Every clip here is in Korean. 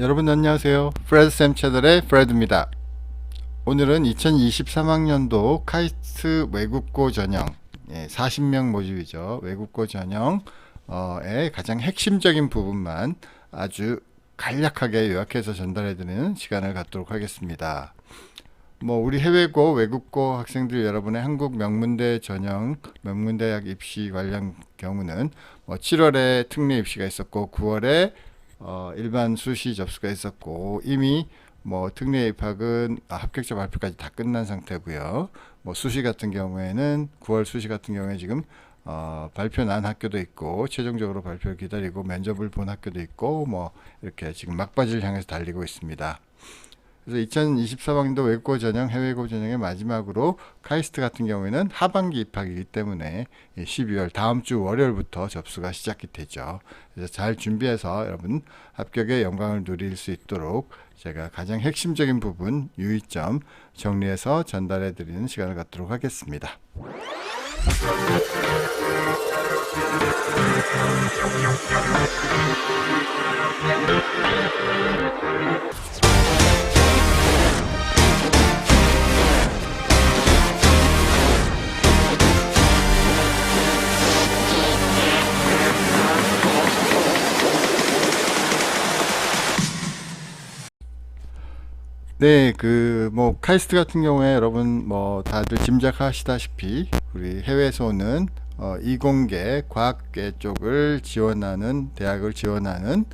여러분 안녕하세요. 프레드 쌤 채널의 프레드입니다. 오늘은 2023학년도 카이스트 외국고 전형 예, 40명 모집이죠. 외국고 전형의 가장 핵심적인 부분만 아주 간략하게 요약해서 전달해드리는 시간을 갖도록 하겠습니다. 뭐 우리 해외고 외국고 학생들 여러분의 한국 명문대 전형 명문대학 입시 관련 경우는 뭐 7월에 특례 입시가 있었고 9월에 어, 일반 수시 접수가 있었고 이미 뭐 특례 입학은 아, 합격자 발표까지 다 끝난 상태고요. 뭐 수시 같은 경우에는 9월 수시 같은 경우에 지금 어, 발표 난 학교도 있고 최종적으로 발표를 기다리고 면접을 본 학교도 있고 뭐 이렇게 지금 막바지를 향해서 달리고 있습니다. 그래서 2023학년도 외국고 전형, 해외고 전형의 마지막으로 카이스트 같은 경우에는 하반기 입학이기 때문에 12월 다음 주 월요일부터 접수가 시작이 되죠. 그래서 잘 준비해서 여러분 합격의 영광을 누릴 수 있도록 제가 가장 핵심적인 부분 유의점 정리해서 전달해 드리는 시간을 갖도록 하겠습니다. 네, 그 뭐 카이스트 같은 경우에 여러분 뭐 다들 짐작하시다시피 우리 해외에서 오는 어, 이공계 과학계 쪽을 지원하는 대학을 지원하는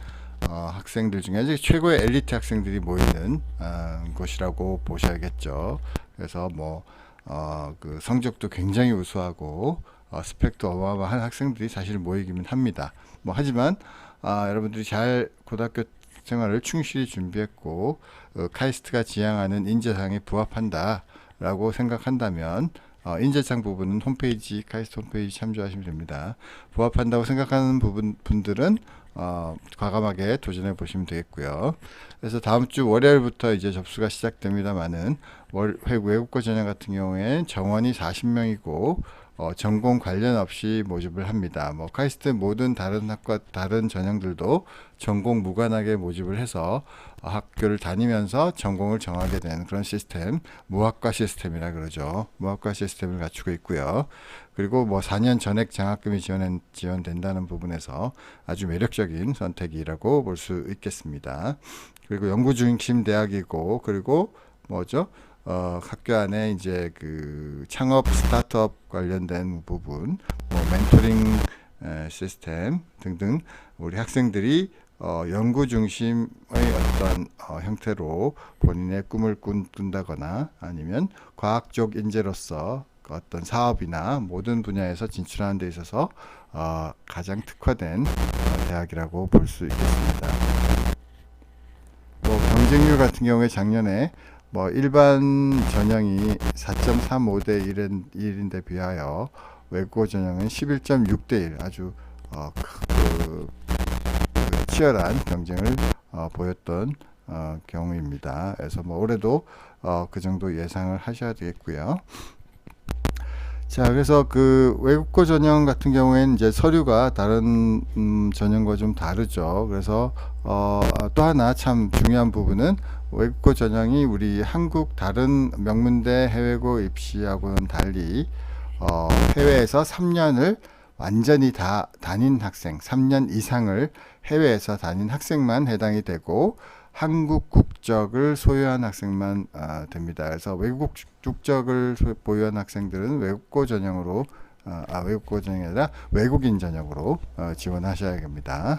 어, 학생들 중에 이제 최고의 엘리트 학생들이 모이는 어, 곳이라고 보셔야겠죠. 그래서 뭐 어, 그 성적도 굉장히 우수하고 어, 스펙도 어마어마한 학생들이 사실 모이기는 합니다. 뭐 하지만 아, 여러분들이 잘 고등학교 생활을 충실히 준비했고 어, 카이스트가 지향하는 인재상에 부합한다라고 생각한다면 어, 인재상 부분은 홈페이지 카이스트 홈페이지 참조하시면 됩니다. 부합한다고 생각하는 부분 분들은 어, 과감하게 도전해 보시면 되겠고요. 그래서 다음 주 월요일부터 이제 접수가 시작됩니다만은 월 외국고 전형 같은 경우에는 정원이 40명이고 어, 전공 관련 없이 모집을 합니다. 뭐 카이스트 모든 다른 학과 다른 전형들도 전공 무관하게 모집을 해서 어, 학교를 다니면서 전공을 정하게 되는 그런 시스템, 무학과 시스템이라 그러죠. 무학과 시스템을 갖추고 있고요. 그리고 뭐 4년 전액 장학금이 지원 지원된다는 부분에서 아주 매력적인 선택이라고 볼 수 있겠습니다. 그리고 연구 중심 대학이고 그리고 뭐죠? 어, 학교 안에 이제 그 창업 스타트업 관련된 부분, 뭐 멘토링 에, 시스템 등등 우리 학생들이 어, 연구 중심의 어떤 어, 형태로 본인의 꿈을 꾼, 꾼다거나 아니면 과학 적 인재로서 어떤 사업이나 모든 분야에서 진출하는 데 있어서 어, 가장 특화된 어, 대학이라고 볼 수 있겠습니다. 뭐 경쟁률 같은 경우에 작년에 뭐 일반 전형이 4.35대 1인, 1인데 비하여 외국어 전형은 11.6 대 1 아주 어, 그, 그 치열한 경쟁을 어, 보였던 어, 경우입니다. 그래서 뭐 올해도 어, 그 정도 예상을 하셔야 되겠고요. 자, 그래서 그 외국어 전형 같은 경우에는 이제 서류가 다른 음, 전형과 좀 다르죠. 그래서 어, 또 하나 참 중요한 부분은 외국어 전형이 우리 한국 다른 명문대 해외고 입시하고는 달리 어, 해외에서 3년을 완전히 다 다닌 학생, 3년 이상을 해외에서 다닌 학생만 해당이 되고 한국 국적을 소유한 학생만 어, 됩니다. 그래서 외국 국적을 보유한 학생들은 외국고 전형으로 어, 아 외국고 전형이 아니라 외국인 전형으로 어, 지원하셔야 됩니다.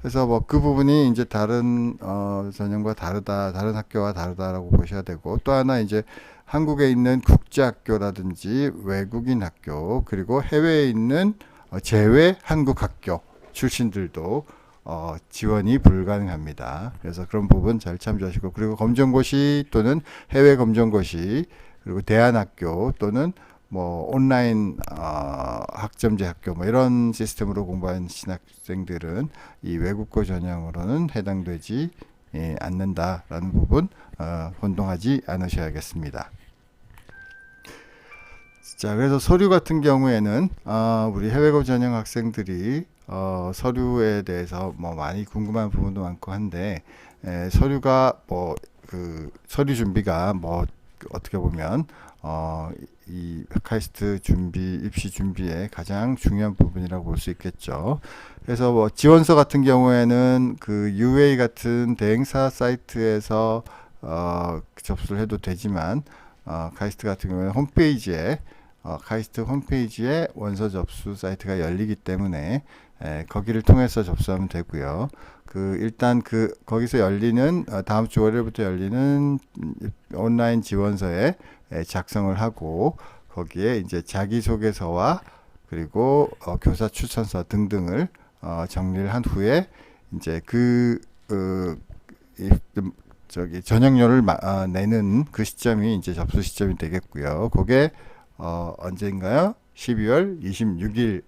그래서 뭐 그 부분이 이제 다른 어, 전형과 다르다, 다른 학교와 다르다라고 보셔야 되고 또 하나 이제 한국에 있는 국제학교라든지 외국인 학교 그리고 해외에 있는 어, 제외 한국 학교 출신들도 어, 지원이 불가능합니다. 그래서 그런 부분 잘 참조하시고 그리고 검정고시 또는 해외 검정고시 그리고 대안학교 또는 뭐 온라인 어, 학점제 학교 뭐 이런 시스템으로 공부한 신학생들은 이 외국고 전형으로는 해당되지 예, 않는다라는 부분 어, 혼동하지 않으셔야겠습니다. 자, 그래서 서류 같은 경우에는 어, 우리 해외고 전형 학생들이 어, 서류에 대해서 뭐 많이 궁금한 부분도 많고 한데 에, 서류가 뭐 그 서류 준비가 뭐 어떻게 보면 어, 이 카이스트 준비 입시 준비의 가장 중요한 부분이라고 볼 수 있겠죠. 그래서 뭐 지원서 같은 경우에는 그 UA 같은 대행사 사이트에서 어, 접수를 해도 되지만 어, 카이스트 같은 경우에는 홈페이지에 어, 카이스트 홈페이지에 원서 접수 사이트가 열리기 때문에 에, 거기를 통해서 접수하면 되고요. 그 일단 그 거기서 열리는 어, 다음 주 월요일부터 열리는 음, 온라인 지원서에 에, 작성을 하고 거기에 이제 자기소개서와 그리고 어, 교사 추천서 등등을 어, 정리를 한 후에 이제 그 어, 이, 좀 저기 전형료를 마, 아, 내는 그 시점이 이제 접수 시점이 되겠고요. 그게 어, 언제인가요? 12월 26일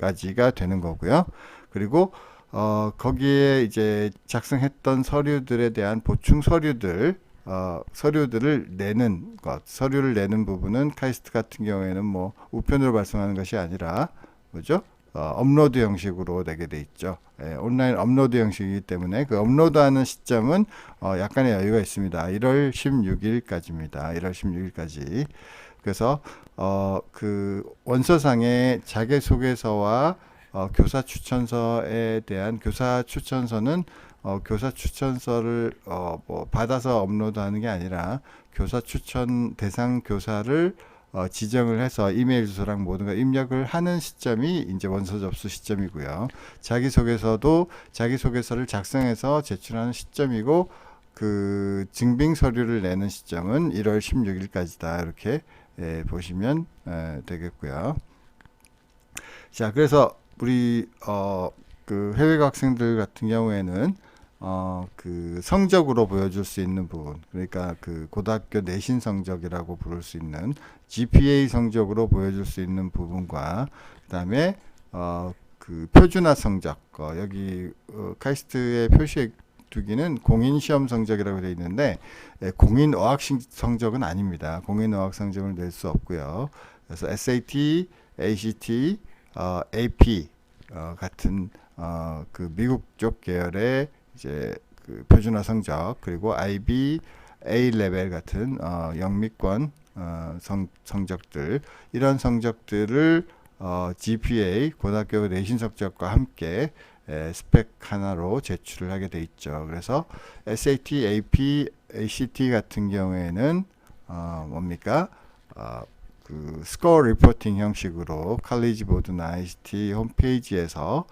까지가 되는 거고요. 그리고 어, 거기에 이제 작성했던 서류들에 대한 보충 서류들 어, 서류들을 내는 것, 서류를 내는 부분은 카이스트 같은 경우에는 뭐 우편으로 발송하는 것이 아니라 뭐죠? 어, 업로드 형식으로 내게 돼 있죠. 예, 온라인 업로드 형식이기 때문에 그 업로드하는 시점은 어, 약간의 여유가 있습니다. 1월 16일까지입니다. 1월 16일까지. 그래서 어, 그 원서상의 자기소개서와 어, 교사 추천서에 대한 교사 추천서는 어, 교사 추천서를 어, 뭐 받아서 업로드하는 게 아니라 교사 추천 대상 교사를 어, 지정을 해서 이메일 주소랑 모든 걸 입력을 하는 시점이 이제 원서 접수 시점이고요. 자기소개서도 자기소개서를 작성해서 제출하는 시점이고 그 증빙 서류를 내는 시점은 1월 16일까지다 이렇게 예, 보시면 예, 되겠고요. 자, 그래서 우리 어, 그 해외 학생들 같은 경우에는 어, 그 성적으로 보여줄 수 있는 부분, 그러니까 그 고등학교 내신 성적이라고 부를 수 있는 GPA 성적으로 보여줄 수 있는 부분과 그다음에 어, 그 표준화 성적, 어, 여기 어, 카이스트의 표시에 두기는 공인 시험 성적이라고 되어 있는데 예, 공인 어학 신- 성적은 아닙니다. 공인 어학 성적을 낼 수 없고요. 그래서 SAT, ACT, 어, AP 어, 같은 어, 그 미국 쪽 계열의 이제 그 표준화 성적 그리고 IB, A 레벨 같은 어, 영미권 어, 성, 성적들 이런 성적들을 어, GPA 고등학교 내신 성적과 함께 에, 스펙 하나로 제출을 하게 돼 있죠. 그래서 SAT, AP, ACT 같은 경우에는 어, 뭡니까? 어, 그 스코어 리포팅 형식으로 칼리지 보드나 ICT 홈페이지에서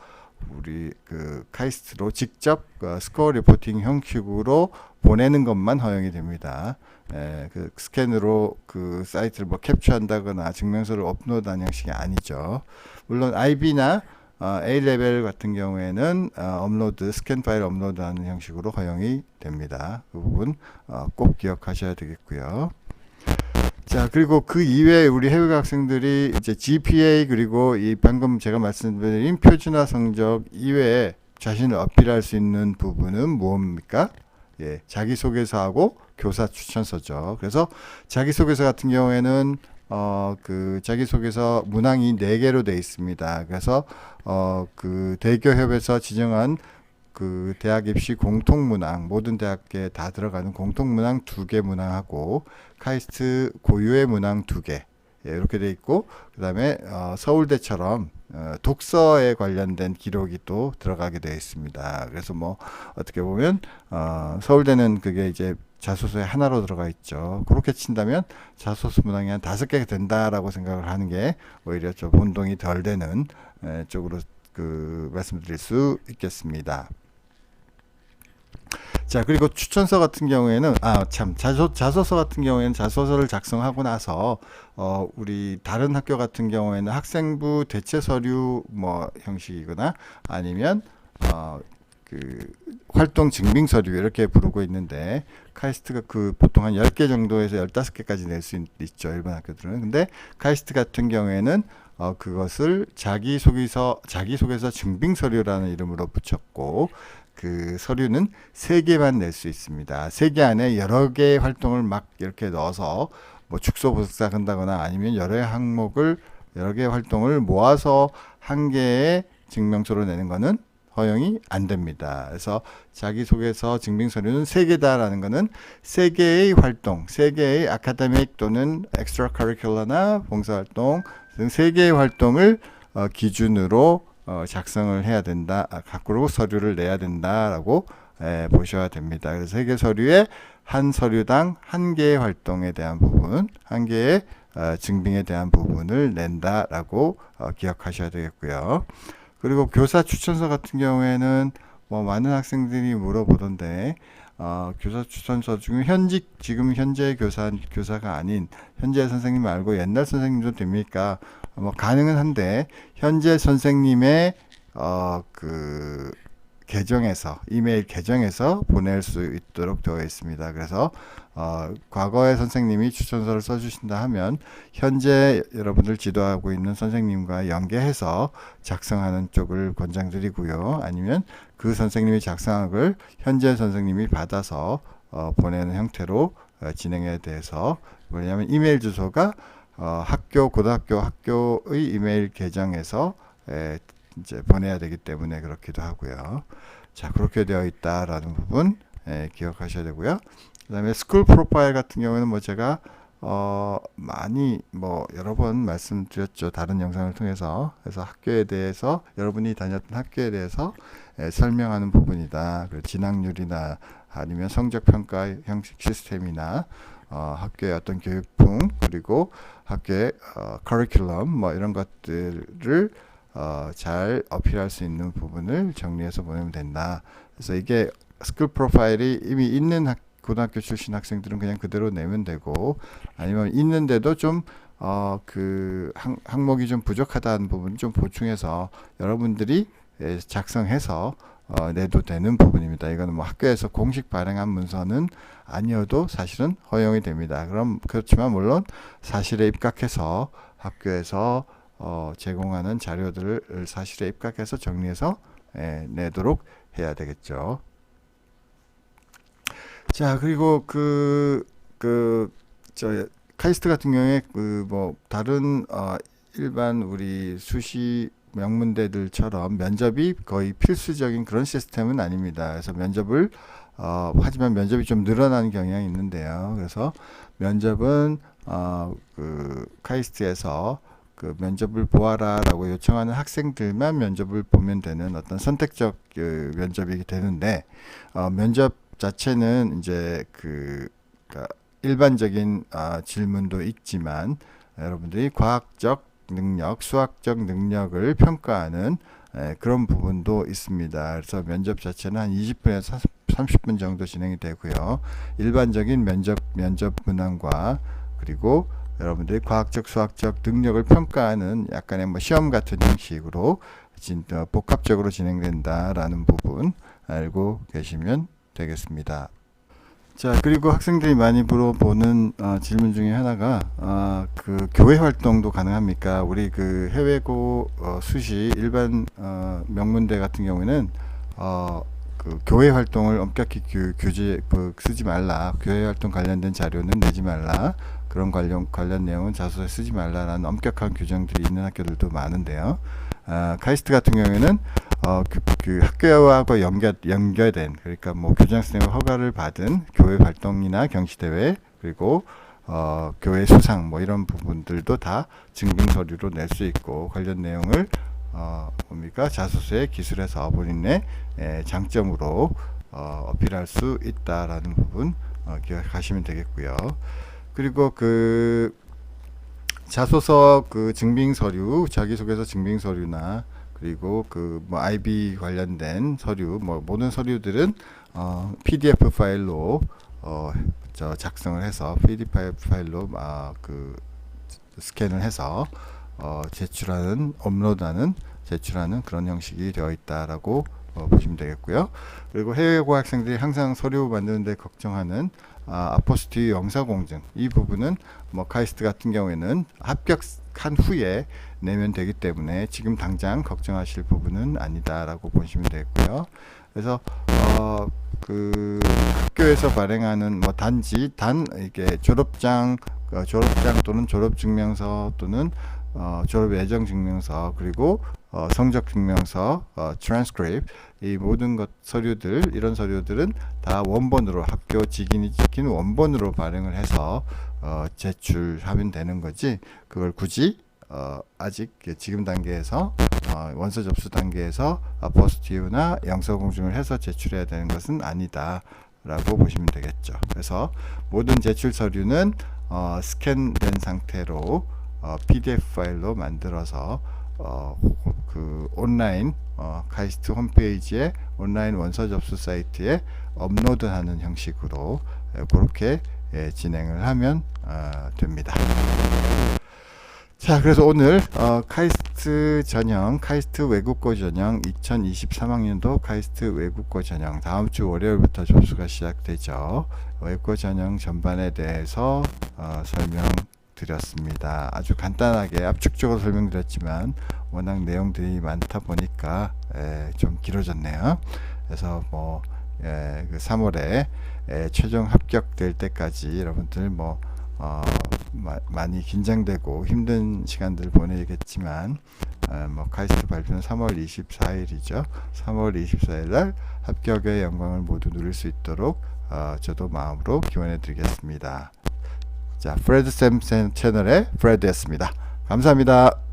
우리 그 카이스트로 직접 그 스코어 리포팅 형식으로 보내는 것만 허용이 됩니다. 에, 그 스캔으로 그 사이트를 뭐 캡처한다거나 증명서를 업로드하는 형식이 아니죠. 물론 IB나 어, A 레벨 같은 경우에는 어, 업로드 스캔 파일 업로드하는 형식으로 허용이 됩니다. 그 부분 어, 꼭 기억하셔야 되겠고요. 자 그리고 그 이외에 우리 해외 학생들이 이제 GPA 그리고 이 방금 제가 말씀드린 표준화 성적 이외에 자신을 어필할 수 있는 부분은 무엇입니까? 예, 자기소개서하고 교사 추천서죠. 그래서 자기소개서 같은 경우에는 어, 그 자기소개서 문항이 네개로돼 있습니다. 그래서 어, 그 대교협에서 지정한 그 대학 입시 공통 문항 모든 대학에 다 들어가는 공통 문항 두 개 문항하고 카이스트 고유의 문항 두 개. 예, 이렇게 돼 있고 그다음에 어, 서울대처럼 어, 독서에 관련된 기록이 또 들어가게 되어 있습니다. 그래서 뭐 어떻게 보면 어, 서울대는 그게 이제 자소서에 하나로 들어가 있죠. 그렇게 친다면 자소서 문항이 한 다섯 개가 된다라고 생각을 하는 게 오히려 좀 혼동이 덜 되는 에, 쪽으로 그 말씀드릴 수 있겠습니다. 자 그리고 추천서 같은 경우에는 아 참 자소, 자소서 같은 경우에는 자소서를 작성하고 나서 어 우리 다른 학교 같은 경우에는 학생부 대체 서류 뭐 형식이거나 아니면 어 그 활동 증빙 서류 이렇게 부르고 있는데 카이스트가 그 보통 한 10개 정도에서 15개까지 낼 수 있죠. 일반 학교들은. 근데 카이스트 같은 경우에는 어 그것을 자기소개서 자기소개서 증빙 서류라는 이름으로 붙였고 그 서류는 세 개만 낼 수 있습니다. 세개 안에 여러 개의 활동을 막 이렇게 넣어서 뭐 축소 복사한다거나 아니면 여러 항목을 여러 개의 활동을 모아서 한 개의 증명서로 내는 거는 허용이 안 됩니다. 그래서 자기소개서 증빙서류는 세 개다라는 거는 세 개의 활동, 세 개의 아카데믹 또는 엑스트라 커리큘러나 봉사활동 등 세 개의 활동을 어, 기준으로 어, 작성을 해야 된다. 아, 갖고 서류를 내야 된다라고 에, 보셔야 됩니다. 그래서 세개 서류에 한 서류당 한 개의 활동에 대한 부분, 한 개의 어, 증빙에 대한 부분을 낸다라고 어, 기억하셔야 되겠고요. 그리고 교사 추천서 같은 경우에는 뭐 많은 학생들이 물어보던데 어, 교사 추천서 중에 현직 지금 현재 교사 교사가 아닌 현재 선생님 말고 옛날 선생님도 됩니까? 뭐 가능은 한데 현재 선생님의 어 그 계정에서 이메일 계정에서 보낼 수 있도록 되어 있습니다. 그래서 어, 과거의 선생님이 추천서를 써주신다 하면 현재 여러분들 지도하고 있는 선생님과 연계해서 작성하는 쪽을 권장드리고요. 아니면 그 선생님이 작성한 걸 현재 선생님이 받아서 어, 보내는 형태로 어, 진행에 대해서 뭐냐면 이메일 주소가 어, 학교 고등학교 학교의 이메일 계정에서 에, 이제 보내야 되기 때문에 그렇기도 하고요. 자 그렇게 되어 있다라는 부분 예, 기억하셔야 되고요. 그다음에 스쿨 프로파일 같은 경우에는 뭐 제가 어 많이 뭐 여러 번 말씀드렸죠 다른 영상을 통해서 그래서 학교에 대해서 여러분이 다녔던 학교에 대해서 예, 설명하는 부분이다. 그리고 진학률이나 아니면 성적 평가 형식 시스템이나 어, 학교의 어떤 교육풍 그리고 학교의 어, 커리큘럼 뭐 이런 것들을 어, 잘 어필할 수 있는 부분을 정리해서 보내면 된다. 그래서 이게 스쿨 프로파일이 이미 있는 학, 고등학교 출신 학생들은 그냥 그대로 내면 되고 아니면 있는데도 좀 어, 그 항, 항목이 좀 부족하다는 부분 좀 보충해서 여러분들이 예, 작성해서 어, 내도 되는 부분입니다. 이거는 뭐 학교에서 공식 발행한 문서는 아니어도 사실은 허용이 됩니다. 그럼 그렇지만 물론 사실에 입각해서 학교에서 어, 제공하는 자료들을 사실에 입각해서 정리해서 예, 내도록 해야 되겠죠. 자 그리고 그 그 저 카이스트 같은 경우에 그 뭐 다른 어, 일반 우리 수시 명문대들처럼 면접이 거의 필수적인 그런 시스템은 아닙니다. 그래서 면접을 어, 하지만 면접이 좀 늘어나는 경향이 있는데요. 그래서 면접은 어, 그 카이스트에서 그 면접을 보아라라고 요청하는 학생들만 면접을 보면 되는 어떤 선택적 그 면접이 되는데 어, 면접 자체는 이제 그 그러니까 일반적인 아, 질문도 있지만 여러분들이 과학적 능력, 수학적 능력을 평가하는 에, 그런 부분도 있습니다. 그래서 면접 자체는 한 20분에서 30분 정도 진행이 되고요. 일반적인 면접 면접 문항과 그리고 여러분들이 과학적, 수학적 능력을 평가하는 약간의 뭐 시험 같은 형식으로 진, 어, 복합적으로 진행된다라는 부분 알고 계시면 되겠습니다. 자 그리고 학생들이 많이 물어보는 어, 질문 중에 하나가 어, 그 교회 활동도 가능합니까? 우리 그 해외고 어, 수시 일반 어, 명문대 같은 경우에는 어, 그 교회 활동을 엄격히 규, 규제 그, 쓰지 말라 교회 활동 관련된 자료는 내지 말라 그런 관련 관련 내용은 자소서에 쓰지 말라라는 엄격한 규정들이 있는 학교들도 많은데요. 아, 카이스트 같은 경우에는 어, 그, 그 학교하고 연결, 연결된 그러니까 뭐 교장 선생님 허가를 받은 교회 활동이나 경시 대회 그리고 어, 교회 수상 뭐 이런 부분들도 다 증빙 서류로 낼 수 있고 관련 내용을 어, 뭡니까 자소서에 기술해서 본인의 에, 장점으로 어, 어필할 수 있다라는 부분 어, 기억하시면 되겠고요. 그리고 그 자소서 그 증빙 서류, 자기소개서 증빙 서류나 그리고 그 뭐 IB 관련된 서류, 뭐 모든 서류들은 어, PDF 파일로 어, 저 작성을 해서 PDF 파일로 아 그 스캔을 해서 어, 제출하는 업로드하는 제출하는 그런 형식이 되어 있다라고 어, 보시면 되겠고요. 그리고 해외고 학생들이 항상 서류 만드는데 걱정하는 아, 아포스티 영사공증 이 부분은 뭐 카이스트 같은 경우에는 합격한 후에 내면 되기 때문에 지금 당장 걱정하실 부분은 아니다라고 보시면 되고요. 그래서 어, 그 학교에서 발행하는 뭐 단지 단 이게 졸업장 어, 졸업장 또는 졸업증명서 또는 어, 졸업 예정 증명서 그리고 어, 성적 증명서, 어, transcript 이 모든 것 서류들 이런 서류들은 다 원본으로 학교 직인이 찍힌 원본으로 발행을 해서 어, 제출하면 되는 거지 그걸 굳이 어, 아직 지금 단계에서 어, 원서 접수 단계에서 아포스티브나 영서 공증을 해서 제출해야 되는 것은 아니다 라고 보시면 되겠죠. 그래서 모든 제출 서류는 어, 스캔된 상태로 어, PDF 파일로 만들어서 어, 그 온라인 어, 카이스트 홈페이지에 온라인 원서 접수 사이트에 업로드하는 형식으로 예, 그렇게 예, 진행을 하면 어, 됩니다. 자, 그래서 오늘 어, 카이스트 전형, 카이스트 외국고 전형 2023학년도 카이스트 외국고 전형 다음 주 월요일부터 접수가 시작되죠. 외국고 전형 전반에 대해서 어, 설명 드렸습니다. 아주 간단하게 압축적으로 설명드렸지만 워낙 내용들이 많다 보니까 에, 좀 길어졌네요. 그래서 뭐 예, 그 3월에 에, 최종 합격될 때까지 여러분들 뭐 어, 마, 많이 긴장되고 힘든 시간들 보내겠지만 어, 뭐 카이스트 발표는 3월 24일이죠. 3월 24일 날 합격의 영광을 모두 누릴 수 있도록 어, 저도 마음으로 기원해 드리겠습니다. 자, 프레드 쌤 채널의 프레드였습니다. 감사합니다.